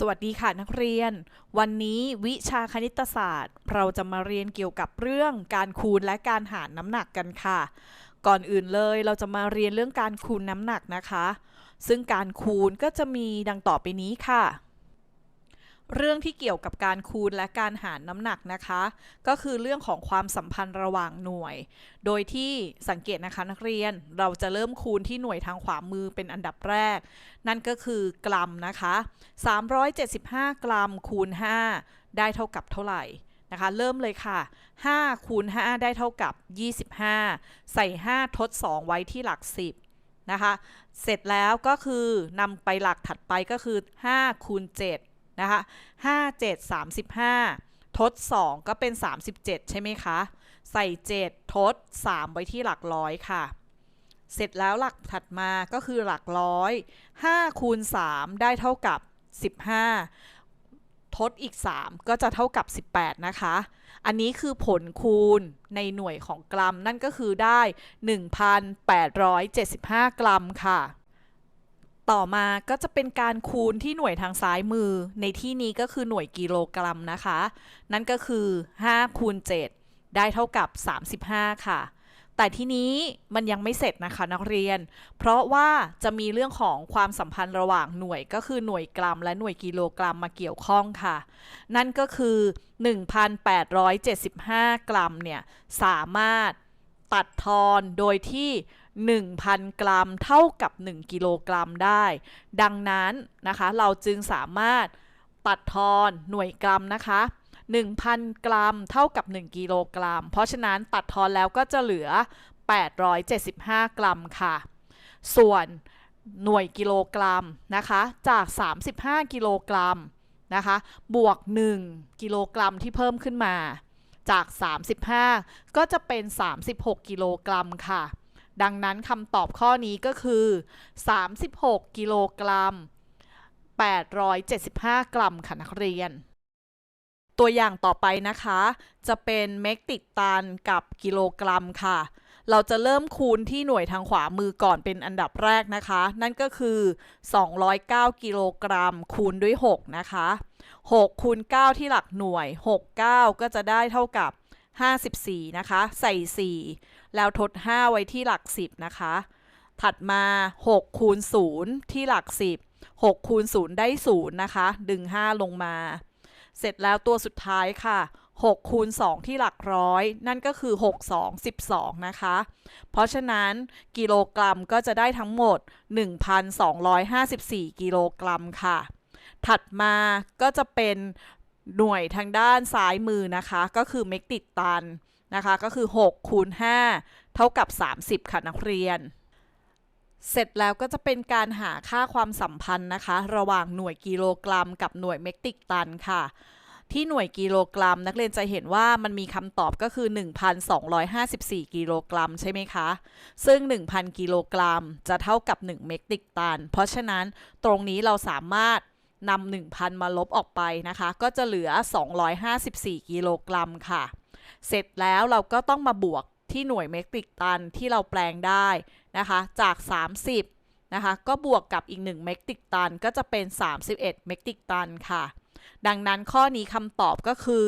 สวัสดีค่ะนักเรียน วันนี้วิชาคณิตศาสตร์ เราจะมาเรียนเกี่ยวกับเรื่องการคูณและการหารน้ำหนักกันค่ะ ก่อนอื่นเลยเราจะมาเรียนเรื่องการคูณน้ำหนักนะคะ ซึ่งการคูณก็จะมีดังต่อไปนี้ค่ะ เรื่องที่เกี่ยวกับการคูณและการหารน้ำหนักนะคะ ก็คือเรื่องของความสัมพันธ์ระหว่างหน่วย โดยที่สังเกตนะคะนักเรียนเราจะเริ่มคูณที่หน่วยทางขวามือเป็นอันดับแรก นั่นก็คือกรัมนะคะ 375 กรัมคูณ 5 ได้เท่ากับเท่าไหร่นะคะ เริ่มเลยค่ะ 5 คูณ 5 ได้เท่ากับ 25 ใส่ 5 ทด 2 ไว้ที่หลัก 10นะคะ เสร็จแล้วก็คือนำไปหลักถัดไปก็คือ 5 คูณ 7 นะคะ5 7 35 ทด 2 ก็เป็น 37 ใช่ไหมคะ ใส่ 7 ทด 3 ไว้ที่หลักร้อยค่ะ เสร็จแล้วหลักถัดมาก็คือหลักร้อย 5 คูณ 3 ได้เท่ากับ 15 ทดอีก 3 ก็จะเท่ากับ 18 นะคะ อันนี้คือผลคูณในหน่วยของกรัม นั่นก็คือได้ 1,875 กรัมค่ะ ต่อมาก็จะเป็นการคูณที่หน่วยทางซ้ายมือ ในที่นี้ก็คือหน่วยกิโลกรัมนะคะ นั่นก็คือ5คูณ7ได้เท่ากับ 35 ค่ะ แต่ที่นี้มันยังไม่เสร็จนะคะนักเรียน เพราะว่าจะมีเรื่องของความสัมพันธ์ระหว่างหน่วยก็คือหน่วยกรัม และหน่วยกิโลกรัมมาเกี่ยวข้องค่ะ นั่นก็คือ 1,875 กรัมเนี่ยสามารถตัดทอนโดยที่ 1,000 กรัมเท่ากับ 1 กิโลกรัมได้ ดังนั้นนะคะเราจึงสามารถตัดทอนหน่วยกรัมนะคะ 1,000 กรัมเท่ากับ 1 กิโลกรัม เพราะฉะนั้นตัดทอนแล้วก็จะเหลือ 875 กรัมค่ะ ส่วนหน่วยกิโลกรัมนะคะจาก 35 กิโลกรัมนะคะบวก 1 กิโลกรัมที่เพิ่มขึ้นมา จาก 35 ก็จะเป็น 36 กิโลกรัมค่ะ ดังนั้นคำตอบข้อนี้ก็คือ 36 กิโลกรัม 875 กรัมค่ะนักเรียน ตัวอย่างต่อไปนะคะ จะเป็นเมกติกตันกับกิโลกรัมค่ะ เราจะเริ่มคูณที่หน่วยทางขวามือก่อนเป็นอันดับแรกนะคะ นั่นก็คือ 209 กิโลกรัม คูณด้วย 6 นะคะ 6 คูณ 9 ที่หลักหน่วย 6 9 ก็จะได้เท่ากับ 54 นะคะ ใส่ 4 แล้วทด 5 ไว้ที่หลัก 10 นะคะ ถัดมา 6 คูณ 0 ที่หลัก 10 6 คูณ 0 ได้ 0 นะคะ ดึง 5 ลงมา เสร็จแล้วตัวสุดท้ายค่ะ 6 คูณ 2 ที่หลักร้อย นั่นก็คือ 6 2 12 นะคะ เพราะฉะนั้นกิโลกรัมก็จะได้ทั้งหมด 1,254 กิโลกรัมค่ะ ถัดมาก็จะเป็นหน่วยทางด้านซ้ายมือนะคะ ก็คือเมกติดตัน นะคะ ก็คือ 6 คูณ 5 เท่ากับ 30 ค่ะนักเรียน เสร็จแล้วก็จะเป็นการหาค่าความสัมพันธ์นะคะ ระหว่างหน่วยกิโลกรัมกับหน่วยเมกติกตันค่ะ ที่หน่วยกิโลกรัม นักเรียนจะเห็นว่ามันมีคำตอบก็คือ 1,254 กิโลกรัมใช่ไหมคะ ซึ่ง 1,000 กิโลกรัมจะเท่ากับ 1 เมกติกตัน เพราะฉะนั้นตรงนี้เราสามารถนำ1,000 มาลบออกไปนะคะ ก็จะเหลือ 254 กิโลกรัมค่ะ เสร็จแล้วเราก็ต้องมาบวกที่หน่วยเมตริกตันที่เราแปลงได้นะคะจาก 30นะคะก็บวกกับอีก 1 เมตริกตันก็จะเป็น 31 เมตริกตันค่ะ ดังนั้นข้อนี้คำตอบก็คือ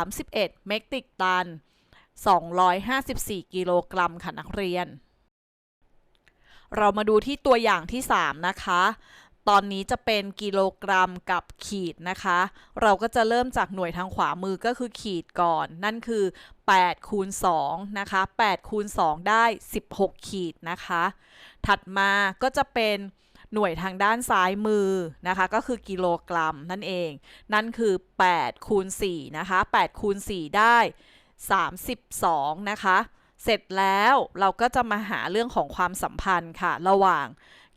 31 เมตริกตัน 254 กิโลกรัมค่ะนักเรียน เรามาดูที่ตัวอย่างที่ 3 นะคะ ตอนนี้จะเป็นกิโลกรัมกับขีดนะคะ เราก็จะเริ่มจากหน่วยทางขวามือก็คือขีดก่อน นั่นคือ8คูณ2นะคะ8คูณ2ได้ 16 ขีดนะคะ ถัดมาก็จะเป็นหน่วยทางด้านซ้ายมือนะคะ ก็คือกิโลกรัมนั่นเอง นั่นคือ8คูณ4นะคะ8คูณ4ได้ 32 นะคะ เสร็จแล้วเราก็จะมาหาเรื่องของความสัมพันธ์ค่ะ ระหว่าง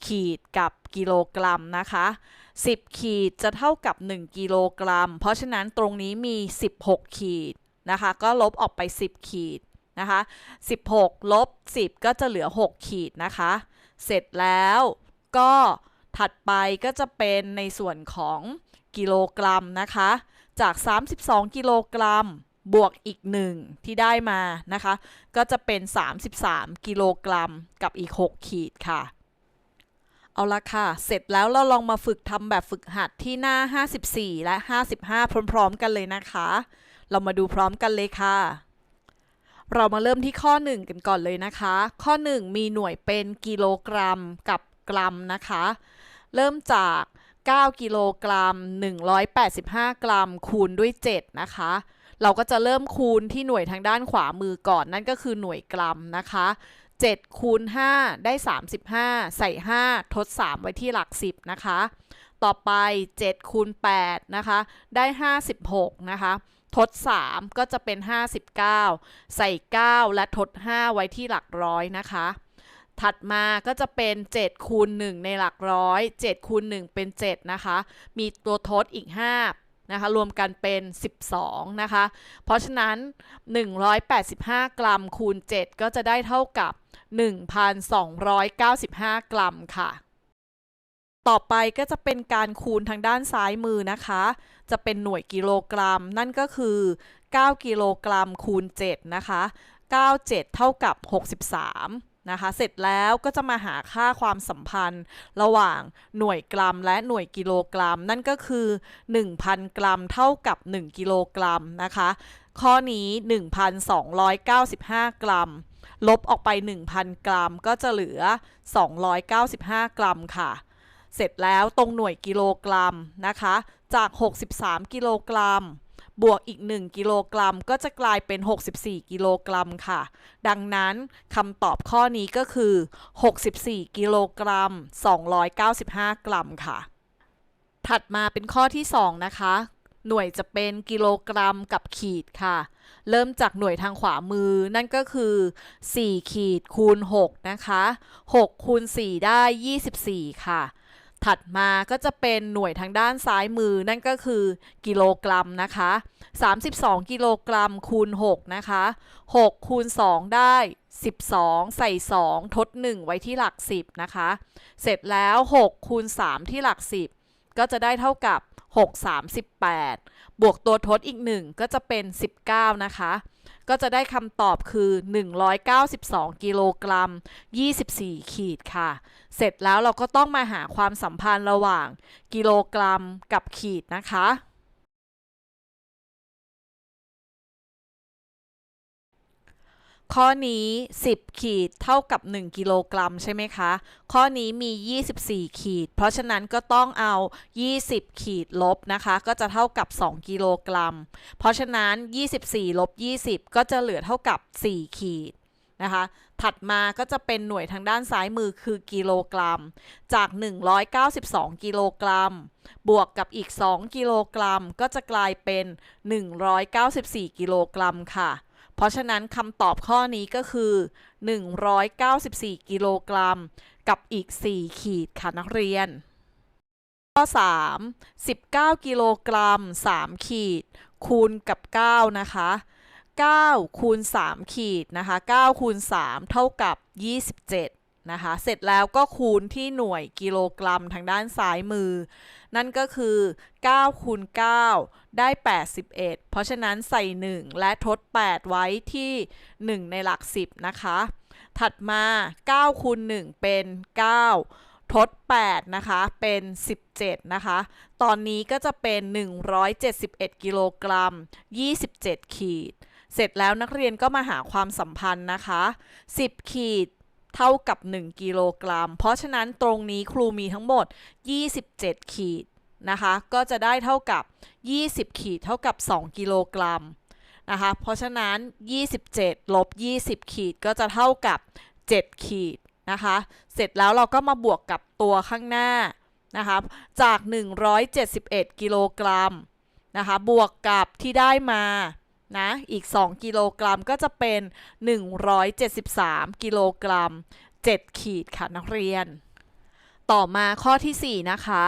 ขีดกับกิโลกรัมนะคะ 10 ขีดจะเท่ากับ 1 กิโลกรัม เพราะฉะนั้นตรงนี้มี 16 ขีดนะคะ ก็ลบออกไป 10 ขีดนะคะ16 ลบ 10 ก็จะเหลือ 6 ขีดนะคะ เสร็จแล้วก็ถัดไปก็จะเป็นในส่วนของกิโลกรัมนะคะ จาก 32 กิโลกรัม บวกอีก 1 ที่ได้มานะคะ ก็จะเป็น 33 กิโลกรัมกับอีก 6 ขีดค่ะ เอาละค่ะ เสร็จแล้วเราลองมาฝึกทำแบบฝึกหัดที่หน้า 54 และ 55 พร้อมๆ กันเลยนะคะ เรามาดูพร้อมกันเลยค่ะ เรามาเริ่มที่ข้อ 1 กันก่อนเลยนะคะ ข้อ 1 มีหน่วยเป็นกิโลกรัมกับกรัมนะคะ เริ่มจาก 9 กิโลกรัม 185 กรัม คูณด้วย 7 นะคะ เราก็จะเริ่มคูณที่หน่วยทางด้านขวามือก่อน นั่นก็คือหน่วยกรัมนะคะ 7คูณ5ได้ 35 ใส่ 5 ทด 3 ไว้ที่หลัก 10 นะคะ ต่อไป 7คูณ8นะคะ ได้ 56 นะคะ ทด 3 ก็จะเป็น 59 ใส่ 9 และทด 5 ไว้ที่หลักร้อยนะคะ ถัดมาก็จะเป็น 7 คูณ 1 ในหลักร้อย 7 คูณ 1 เป็น 7 นะคะ มีตัวทดอีก 5นะคะรวมกันเป็น 12 นะคะ เพราะฉะนั้น 185 กรัมคูณ 7 ก็จะได้เท่ากับ 1,295 กรัมค่ะ ต่อไปก็จะเป็นการคูณทางด้านซ้ายมือนะคะ จะเป็นหน่วยกิโลกรัม นั่นก็คือ 9 กิโลกรัมคูณ 7 นะคะ 97 เท่ากับ 63นะคะเสร็จแล้วก็จะมาหาค่าความสัมพันธ์ ระหว่างหน่วยกรัมและหน่วยกิโลกรัม นั่นก็คือ 1,000 กรัมเท่ากับ 1 กิโลกรัมนะคะ ข้อนี้ 1,295 กรัม ลบออกไป 1,000 กรัม ก็จะเหลือ 295 กรัมค่ะ เสร็จแล้วตรงหน่วยกิโลกรัมนะคะ จาก 63 กิโลกรัม บวกอีก 1 กิโลกรัม ก็จะกลายเป็น 64 กิโลกรัมค่ะ ดังนั้นคำตอบข้อนี้ก็คือ 64 กิโลกรัม 295 กรัมค่ะ ถัดมาเป็นข้อที่ 2 นะคะ หน่วยจะเป็นกิโลกรัมกับขีดค่ะ เริ่มจากหน่วยทางขวามือ นั่นก็คือ 4 ขีดคูณ 6 นะคะ 6 คูณ 4 ได้ 24 ค่ะ ถัดมาก็จะเป็นหน่วยทางด้านซ้ายมือ นั่นก็คือกิโลกรัมนะคะ 32 กิโลกรัมคูณ 6 นะคะ 6 คูณ 2 ได้12 ใส่ 2 ทด 1 ไว้ที่หลัก 10 นะคะ เสร็จแล้ว 6 คูณ 3 ที่หลัก 10 ก็จะได้เท่ากับ 6 38 บวกตัวทดอีก 1 ก็จะเป็น 19 นะคะ ก็จะได้คำตอบคือ 192 กิโลกรัม 24 ขีดค่ะ เสร็จแล้วเราก็ต้องมาหาความสัมพันธ์ระหว่างกิโลกรัมกับขีดนะคะ ข้อนี้ 10 ขีดเท่ากับ 1 กิโลกรัมใช่ไหมคะ ข้อนี้มี 24 ขีด เพราะฉะนั้นก็ต้องเอา 20 ขีดลบนะคะ ก็จะเท่ากับ 2 กิโลกรัม เพราะฉะนั้น 24 ลบ 20 ก็จะเหลือเท่ากับ 4 ขีดนะคะ ถัดมาก็จะเป็นหน่วยทางด้านซ้ายมือคือกิโลกรัม จาก 192 กิโลกรัม บวกกับอีก 2 กิโลกรัม ก็จะกลายเป็น 194 กิโลกรัมค่ะ เพราะฉะนั้นคำตอบข้อนี้ก็คือ 194 กิโลกรัม กับอีก 4 ขีดค่ะนักเรียน ข้อ 3 19 กิโลกรัม 3 ขีด คูณกับ 9 นะคะ 9 คูณ 3 ขีดนะคะ 9 คูณ 3 เท่ากับ 27 นะคะ เสร็จแล้วก็คูณที่หน่วยกิโลกรัมทางด้านซ้ายมือ นั่นก็คือ9คูณ9ได้ 81 เพราะฉะนั้นใส่ 1 และทด 8 ไว้ที่ 1 ในหลัก 10 นะคะ ถัดมา9คูณ1เป็น 9 ทด 8 นะคะ เป็น 17 นะคะ ตอนนี้ก็จะเป็น 171 กิโลกรัม 27 ขีด เสร็จแล้วนักเรียนก็มาหาความสัมพันธ์นะคะ 10 ขีด เท่ากับ 1 กิโลกรัม เพราะฉะนั้นตรงนี้ครูมีทั้งหมด 27 ขีดนะคะ ก็จะได้เท่ากับ 20 ขีดเท่ากับ 2 กิโลกรัมนะคะ เพราะฉะนั้น 27 ลบ 20 ขีดก็จะเท่ากับ 7 ขีดนะคะ เสร็จแล้วเราก็มาบวกกับตัวข้างหน้านะคะจาก 171 กิโลกรัมนะคะ บวกกับที่ได้มา นะอีก 2 กิโลกรัมก็จะเป็น 173 กิโลกรัม 7 ขีดค่ะนักเรียน ต่อมาข้อที่ 4 นะคะ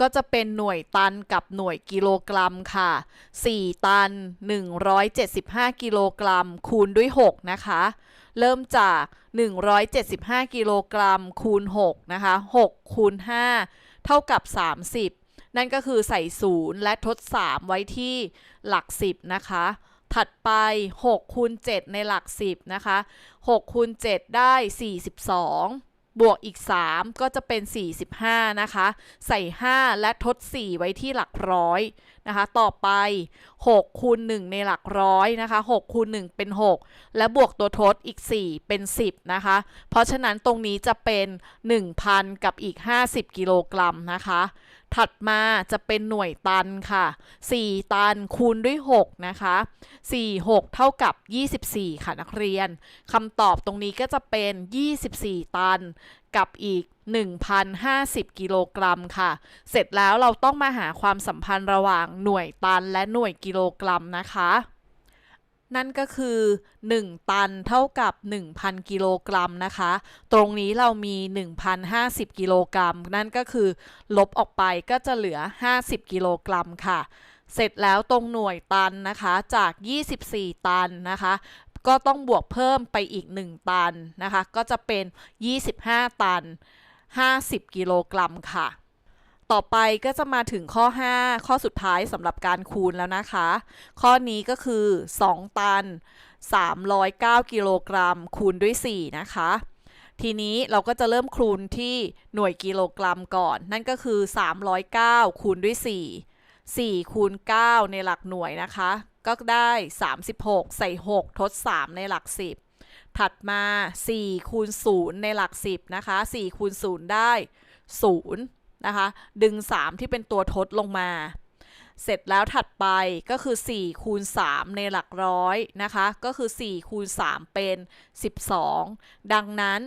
ก็จะเป็นหน่วยตันกับหน่วยกิโลกรัมค่ะ 4 ตัน 175 กิโลกรัม คูณด้วย 6 นะคะ เริ่มจาก 175 กิโลกรัม คูณ 6 นะคะ 6 คูณ 5 เท่ากับ 30นั่นก็คือใส่ 0 และทด 3 ไว้ที่หลัก 10 นะคะ ถัดไป6คูณ7ในหลัก 10 นะคะ6คูณ7ได้ 42 บวกอีก 3 ก็จะเป็น 45 นะคะ ใส่ 5 และทด 4 ไว้ที่หลักร้อยนะคะ ต่อไป6คูณ1ในหลักร้อยนะคะ6คูณ1เป็น 6 และบวกตัวทดอีก 4 เป็น 10 นะคะ เพราะฉะนั้นตรงนี้จะเป็น 1,000 กับอีก 50 กิโลกรัมนะคะ ถัดมาจะเป็นหน่วยตันค่ะ 4 ตันคูณด้วย 6 นะคะ 4 6 เท่ากับ 24 ค่ะนักเรียนคำตอบตรงนี้ก็จะเป็น 24 ตันกับอีก 1,050 กิโลกรัมค่ะ เสร็จแล้วเราต้องมาหาความสัมพันธ์ระหว่างหน่วยตันและหน่วยกิโลกรัมนะคะ นั่นก็คือ 1 ตันเท่ากับ 1,000 กิโลกรัมนะคะ ตรงนี้เรามี 1,050 กิโลกรัม นั่นก็คือลบออกไปก็จะเหลือ 50 กิโลกรัมค่ะ เสร็จแล้วตรงหน่วยตันนะคะจาก 24 ตันนะคะ ก็ต้องบวกเพิ่มไปอีก 1 ตันนะคะ ก็จะเป็น 25 ตัน 50 กิโลกรัมค่ะ ต่อไปก็จะมาถึงข้อ 5 ข้อสุดท้ายสำหรับการคูณแล้วนะคะ ข้อนี้ก็คือ 2 ตัน 309 กิโลกรัม คูณด้วย 4 นะคะ ทีนี้เราก็จะเริ่มคูณที่หน่วยกิโลกรัมก่อน นั่นก็คือ 309 คูณด้วย 4 4 คูณ 9 ในหลักหน่วยนะคะ ก็ได้ 36 ใส่ 6 ทด 3 ในหลัก 10 ถัดมา 4 คูณ 0 ในหลัก 10 นะคะ 4 คูณ 0 ได้ 0 นะคะ ดึง 3 ที่เป็นตัวทดลงมา เสร็จแล้วถัดไปก็คือ 4 คูณ 3 ในหลักร้อยนะคะ ก็คือ 4 คูณ 3 เป็น 12 ดังนั้น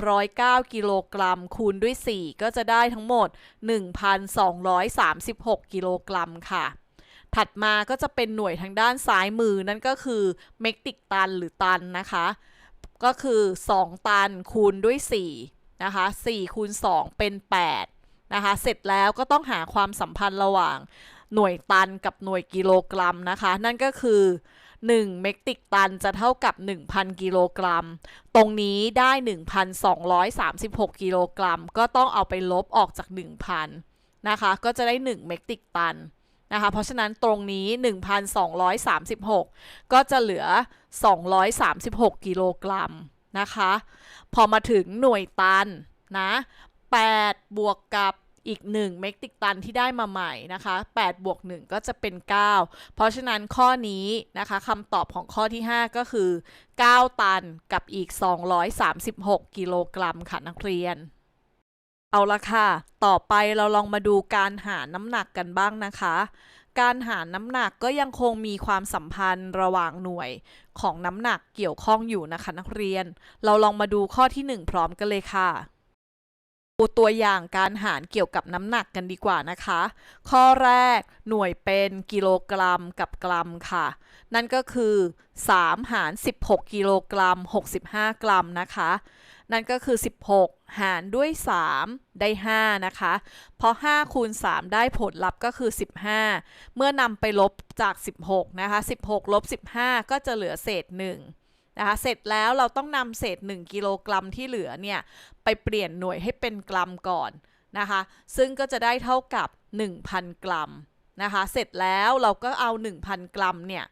309 กิโลกรัมคูณด้วย 4 ก็จะได้ทั้งหมด 1,236 กิโลกรัมค่ะ ถัดมาก็จะเป็นหน่วยทางด้านซ้ายมือนั่นก็คือเมกติกตันหรือตันนะคะ ก็คือ 2 ตันคูณด้วย 4 นะคะ 4 คูณ 2 เป็น 8 นะคะ เสร็จแล้วก็ต้องหาความสัมพันธ์ระหว่างหน่วยตันกับหน่วยกิโลกรัมนะคะ นั่นก็คือ 1 เมกติกตันจะเท่ากับ 1,000 กิโลกรัม ตรงนี้ได้ 1,236 กิโลกรัม ก็ต้องเอาไปลบออกจาก 1,000 นะคะ ก็จะได้ 1 เมกติกตันนะคะ เพราะฉะนั้นตรงนี้ 1,236 ก็จะเหลือ 236 กิโลกรัมนะคะ พอมาถึงหน่วยตันนะ 8 บวกกับอีก 1 เมกติกตันที่ได้มาใหม่นะคะ8บวก1ก็จะเป็น 9 เพราะฉะนั้นข้อนี้นะคะคำตอบของข้อที่ 5 ก็คือ 9 ตันกับอีก 236 กิโลกรัมค่ะนักเรียน เอาละค่ะ ต่อไปเราลองมาดูการหาน้ำหนักกันบ้างนะคะ การหาน้ำหนักก็ยังคงมีความสัมพันธ์ระหว่างหน่วยของน้ำหนักเกี่ยวข้องอยู่นะคะนักเรียน เราลองมาดูข้อที่ 1 พร้อมกันเลยค่ะ ตัวอย่างการหารเกี่ยวกับน้ำหนักกันดีกว่านะคะ ข้อแรกหน่วยเป็นกิโลกรัมกับกรัมค่ะ นั่นก็คือ 3 หาร 16 กิโลกรัม 65 กรัมนะคะ นั่นก็คือ 16 หารด้วย 3 ได้ 5 นะคะ เพราะ 5 คูณ 3 ได้ผลลัพธ์ก็คือ 15 เมื่อนำไปลบจาก 16 นะคะ 16 ลบ 15 ก็จะเหลือเศษ 1 นะคะ เสร็จแล้วเราต้องนำเศษ 1 กิโลกรัมที่เหลือเนี่ยไปเปลี่ยนหน่วยให้เป็นกรัมก่อนนะคะ ซึ่งก็จะได้เท่ากับ 1,000 กรัมนะคะ เสร็จแล้วเราก็เอา 1,000 กรัมเนี่ย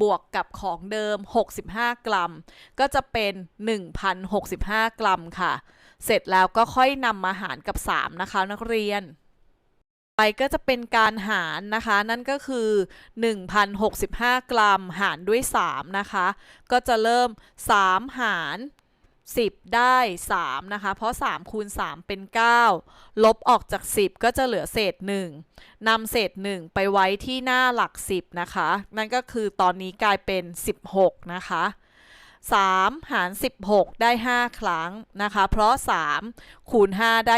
บวกกับของเดิม 65 กรัม ก็จะเป็น 1,065 กรัมค่ะ เสร็จแล้วก็ค่อยนำมาหารกับ 3 นะคะนักเรียน ไปก็จะเป็นการหารนะคะ นั่นก็คือ 1,065 กรัมหารด้วย 3 นะคะ ก็จะเริ่ม 3 หาร 10 ได้ 3 นะคะ เพราะ 3 คูณ 3 เป็น 9 ลบออกจาก 10 ก็จะเหลือเศษ 1นำเศษ 1 ไปไว้ที่หน้าหลัก 10 นะคะ นั่นก็คือตอนนี้กลายเป็น 16 นะคะ 3 หาร 16 ได้ 5 ครั้งนะคะ เพราะ 3 คูณ 5 ได้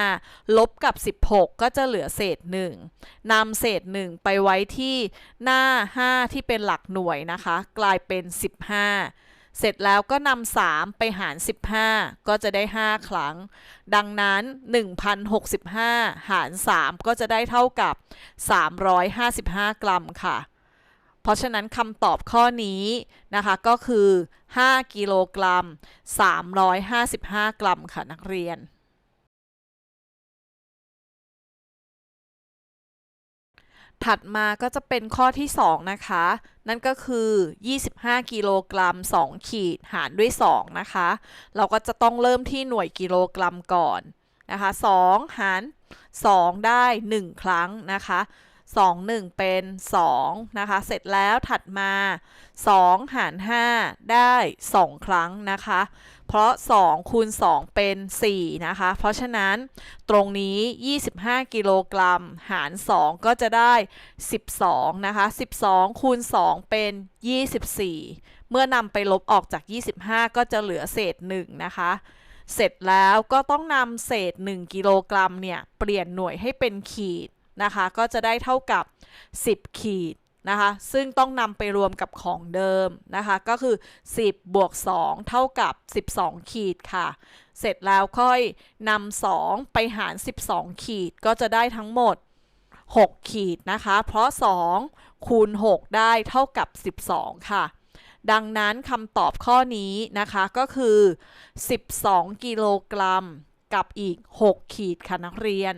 15 ลบกับ 16 ก็จะเหลือเศษ 1นำเศษ 1 ไปไว้ที่หน้า 5 ที่เป็นหลักหน่วยนะคะ กลายเป็น 15 เสร็จแล้วก็นำ3ไปหาร 15 ก็จะได้ 5 ครั้ง ดังนั้น 1,065 หาร 3 ก็จะได้เท่ากับ 355 กรัมค่ะเพราะฉะนั้นคำตอบข้อนี้นะคะก็คือ 5 กิโลกรัม 355 กรัมค่ะนักเรียน ถัดมาก็จะเป็นข้อที่ 2 นะคะ นั่นก็คือ 25 กิโลกรัม 2 ขีดหารด้วย 2 นะคะ เราก็จะต้องเริ่มที่หน่วยกิโลกรัมก่อนนะคะ 2 หาร 2 ได้ 1 ครั้งนะคะ 2 1 เป็น 2 นะคะ เสร็จแล้วถัดมา 2 หาร 5 ได้ 2 ครั้งนะคะ เพราะ 2 คูณ 2 เป็น 4 นะคะ เพราะฉะนั้นตรงนี้ 25 กิโลกรัม หาร 2 ก็จะได้ 12 นะคะ 12 คูณ 2 เป็น 24 เมื่อนำไปลบออกจาก 25 ก็จะเหลือเศษ 1 นะคะเสร็จแล้วก็ต้องนำเศษ 1 กิโลกรัมเนี่ย เปลี่ยนหน่วยให้เป็นขีด นะคะ ก็จะได้เท่ากับ 10 ขีดนะคะ ซึ่งต้องนำไปรวมกับของเดิมนะคะ ก็คือ 10 บวก 2 เท่ากับ 12 ขีดค่ะ เสร็จแล้วค่อยนำ2 ไปหาร 12 ขีดก็จะได้ทั้งหมด 6 ขีดนะคะ เพราะ 2 คูณ 6 ได้เท่ากับ 12 ค่ะ ดังนั้นคำตอบข้อนี้นะคะก็คือ 12 กิโลกรัมกับอีก 6 ขีดค่ะนักเรียน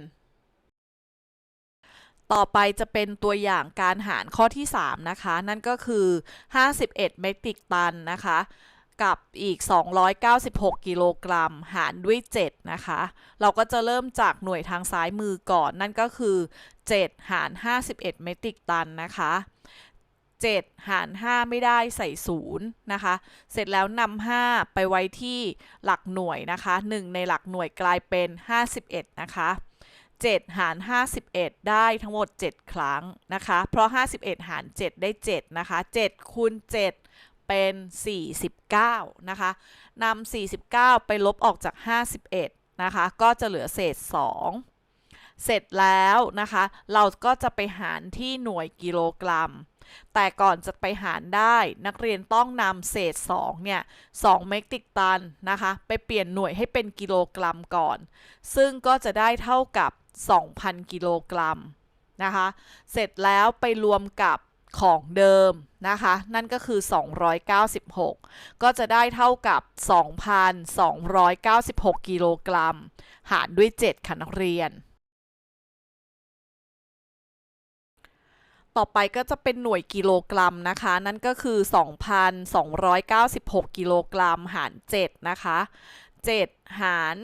ต่อไปจะเป็นตัวอย่างการหารข้อที่ 3 นะคะ นั่นก็คือ 51 เมตริกตันนะคะ กับอีก 296 กิโลกรัม หารด้วย 7 นะคะ เราก็จะเริ่มจากหน่วยทางซ้ายมือก่อน นั่นก็คือ 7 หาร 51 เมตริกตันนะคะ 7 หาร 5 ไม่ได้ใส่ 0 นะคะ เสร็จแล้วนำ5ไปไว้ที่หลักหน่วยนะคะ 1 ในหลักหน่วยกลายเป็น 51 นะคะ 7 หาร 51 ได้ทั้งหมด 7 ครั้งนะคะ เพราะ 51 หาร 7 ได้ 7 นะคะ 7คูณ7 เป็น 49 นะคะนำ49 ไปลบออกจาก 51 นะคะ ก็จะเหลือเศษ 2 เสร็จแล้วนะคะ เราก็จะไปหารที่หน่วยกิโลกรัม แต่ก่อนจะไปหารได้นักเรียนต้องนำเศษ 2 เนี่ย 2 เมตริกตันนะคะ ไปเปลี่ยนหน่วยให้เป็นกิโลกรัมก่อน ซึ่งก็จะได้เท่ากับ 2,000 กิโลกรัมนะคะ เสร็จแล้วไปรวมกับของเดิมนะคะ นั่นก็คือ 296 ก็จะได้เท่ากับ 2,296 กิโลกรัม หารด้วย 7ค่ะนักเรียน ต่อไปก็จะเป็นหน่วยกิโลกรัมนะคะ นั่นก็คือ 2,296 กิโลกรัม หาร 7 นะคะ 7 หาร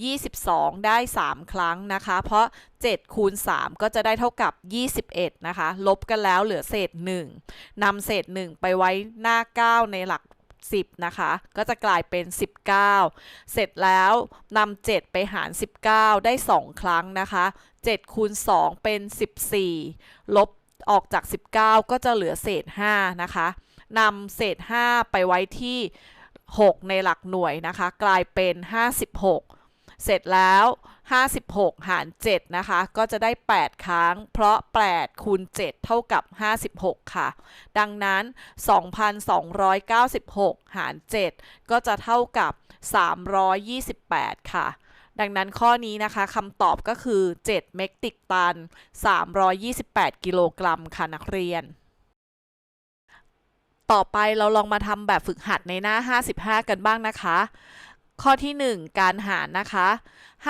22 ได้ 3 ครั้งนะคะ เพราะ 7 คูณ 3 ก็จะได้เท่ากับ 21 นะคะ ลบกันแล้วเหลือเศษ 1นำเศษ 1 ไปไว้หน้า 9 ในหลัก 10 นะคะ ก็จะกลายเป็น 19 เสร็จแล้วนำ7ไปหาร 19 ได้ 2 ครั้งนะคะ 7 คูณ 2 เป็น 14 ลบออกจาก 19 ก็จะเหลือเศษ 5 นะคะนำเศษ 5 ไปไว้ที่ 6 ในหลักหน่วยนะคะ กลายเป็น 56 เสร็จแล้ว 56 หาร 7 นะคะ ก็จะได้ 8 ครั้ง เพราะ 8 คูณ 7 เท่ากับ 56 ค่ะ ดังนั้น 2,296 หาร 7 ก็จะเท่ากับ 328 ค่ะดังนั้นข้อนี้นะคะคำตอบก็คือ 7 เมกติกตัน 328 กิโลกรัมค่ะนักเรียน ต่อไปเราลองมาทำแบบฝึกหัดในหน้า 55 กันบ้างนะคะ ข้อที่ 1 การหารนะคะ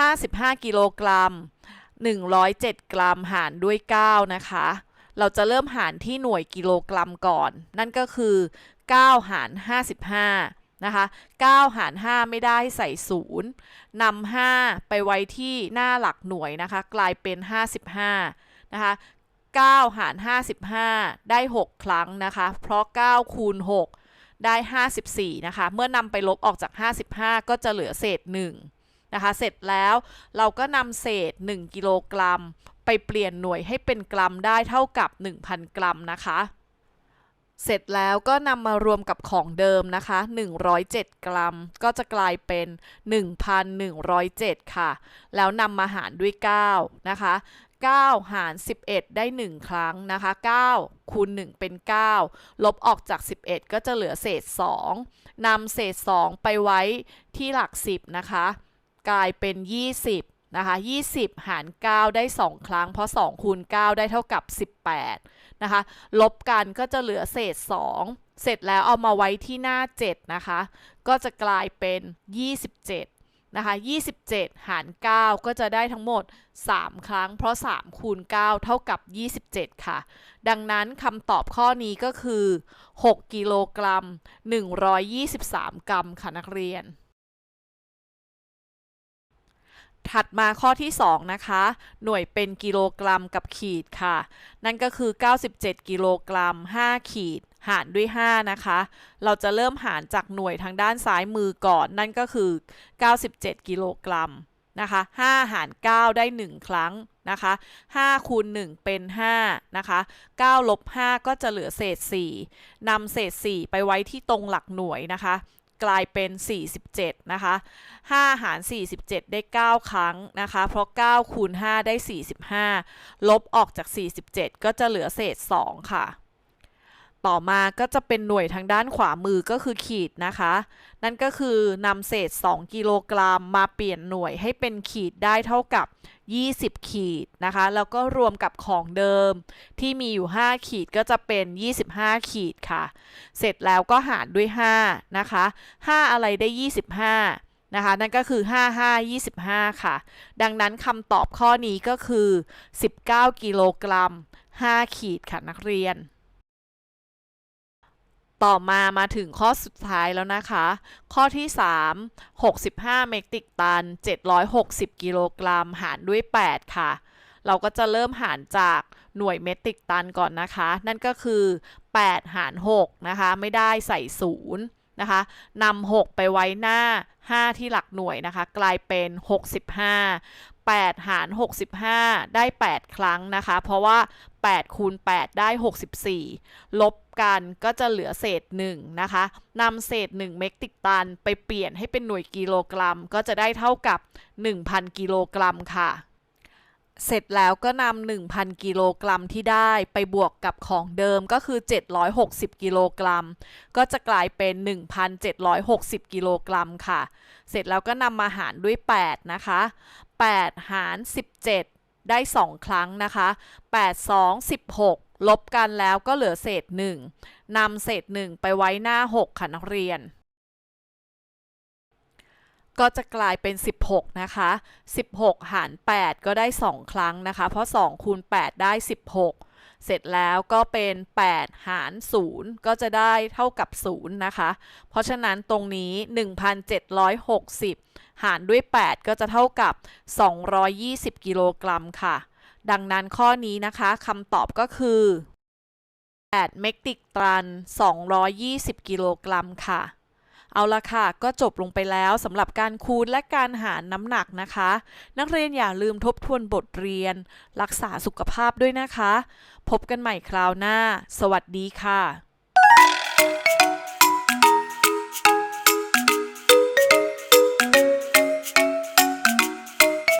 55 กิโลกรัม 107 กรัมหารด้วย 9 นะคะ เราจะเริ่มหารที่หน่วยกิโลกรัมก่อน นั่นก็คือ 9 หาร 55 นะคะ 9 หาร 5 ไม่ได้ใส่0นำ5ไปไว้ที่หน้าหลักหน่วยนะคะ กลายเป็น 55 นะคะ9หาร 55 ได้ 6 ครั้งนะคะ เพราะ 9 คูณ 6 ได้ 54 นะคะ เมื่อนำไปลบออกจาก 55 ก็จะเหลือเศษ 1 นะคะ เสร็จแล้วเราก็นำเศษ 1 กิโลกรัม ไปเปลี่ยนหน่วยให้เป็นกรัมได้เท่ากับ 1,000 กรัมนะคะ เสร็จแล้วก็นำมารวมกับของเดิมนะคะ 107 กรัม ก็จะกลายเป็น 1,107 ค่ะ แล้วนำมาหารด้วย 9 นะคะ 9 หาร 11 ได้ 1 ครั้งนะคะ9คูณ 1 เป็น 9 ลบออกจาก 11 ก็จะเหลือเศษ 2นำเศษ 2 ไปไว้ที่หลัก 10 นะคะ กลายเป็น 20 นะคะ 20 หาร 9 ได้ 2 ครั้ง เพราะ 2 คูณ 9 ได้เท่ากับ 18 นะคะ ลบกันก็จะเหลือเศษ 2 เสร็จแล้วเอามาไว้ที่หน้า 7 นะคะ ก็จะกลายเป็น 27 นะคะ27 หาร 9 ก็จะได้ทั้งหมด 3 ครั้ง เพราะ 3 คูณ 9 เท่ากับ 27 ค่ะ ดังนั้นคำตอบข้อนี้ก็คือ 6 กิโลกรัม 123 กรัมค่ะนักเรียน ถัดมาข้อที่ 2 นะคะ หน่วยเป็นกิโลกรัมกับขีดค่ะ นั่นก็คือ 97 กิโลกรัม 5 ขีด หารด้วย 5 นะคะ เราจะเริ่มหารจากหน่วยทางด้านซ้ายมือก่อน นั่นก็คือ 97 กิโลกรัมนะคะ5หาร 9 ได้ 1 ครั้งนะคะ5คูณ 1 เป็น 5 นะคะ9ลบ 5 ก็จะเหลือเศษ 4นำเศษ 4 ไปไว้ที่ตรงหลักหน่วยนะคะ กลายเป็น 47 นะคะ 5 หาร 47 ได้ 9 ครั้งนะคะ เพราะ 9 คูณ 5 ได้ 45 ลบออกจาก 47 ก็จะเหลือเศษ 2 ค่ะ ต่อมาก็จะเป็นหน่วยทางด้านขวามือก็คือขีดนะคะ นั่นก็คือนำเศษ 2 กิโลกรัมมาเปลี่ยนหน่วยให้เป็นขีดได้เท่ากับ 20 ขีดนะคะ แล้วก็รวมกับของเดิม ที่มีอยู่ 5 ขีดก็จะเป็น 25 ขีดค่ะ เสร็จแล้วก็หารด้วย 5 นะคะ 5 อะไรได้ 25นะคะนั่นก็คือ 5 5 25 ค่ะ ดังนั้นคำตอบข้อนี้ก็คือ 19 กิโลกรัม 5 ขีดค่ะนักเรียน ต่อมามาถึงข้อสุดท้ายแล้วนะคะ ข้อที่ 3 65 เมตริกตัน 760 กิโลกรัม หารด้วย 8 ค่ะ เราก็จะเริ่มหารจากหน่วยเมตริกตันก่อนนะคะ นั่นก็คือ 8 หาร 6 นะคะ ไม่ได้ใส่ 0 นะคะนำ6 ไปไว้หน้า 5 ที่หลักหน่วยนะคะ กลายเป็น 65 8 หาร 65 ได้ 8 ครั้งนะคะ เพราะว่า 8 คูณ 8 ได้ 64 ลบ กันก็จะเหลือเศษ1นะคะนำเศษ 1 เมกตริกตันไปเปลี่ยนให้เป็นหน่วยกิโลกรัม ก็จะได้เท่ากับ 1,000 กิโลกรัมค่ะ เสร็จแล้วก็นำ1,000 กิโลกรัมที่ได้ไปบวกกับของเดิมก็คือ 760 กิโลกรัม ก็จะกลายเป็น 1,760 กิโลกรัมค่ะ เสร็จแล้วก็นำมาหารด้วย 8 นะคะ 8 หาร 17 ได้ 2 ครั้งนะคะ 8 2 16 ลบกันแล้วก็เหลือเศษ1นำเศษ1ไปไว้หน้า 6 ค่ะนักเรียน ก็จะกลายเป็น 16 นะคะ 16 หาร 8 ก็ได้ 2 ครั้งนะคะ เพราะ 2 คูณ 8 ได้ 16เสร็จแล้วก็เป็น 8 หาร 0 ก็จะได้เท่ากับ 0 นะคะ เพราะฉะนั้นตรงนี้ 1,760 หารด้วย 8 ก็จะเท่ากับ 220 กิโลกรัมค่ะ ดังนั้นข้อนี้นะคะคำตอบก็คือ 8 เมตริกตัน 220 กิโลกรัมค่ะ เอาละค่ะ ก็จบลงไปแล้วสำหรับการคูณและการหารน้ำหนักนะคะ นักเรียนอย่าลืมทบทวนบทเรียน รักษาสุขภาพด้วยนะคะ พบกันใหม่คราวหน้า สวัสดีค่ะ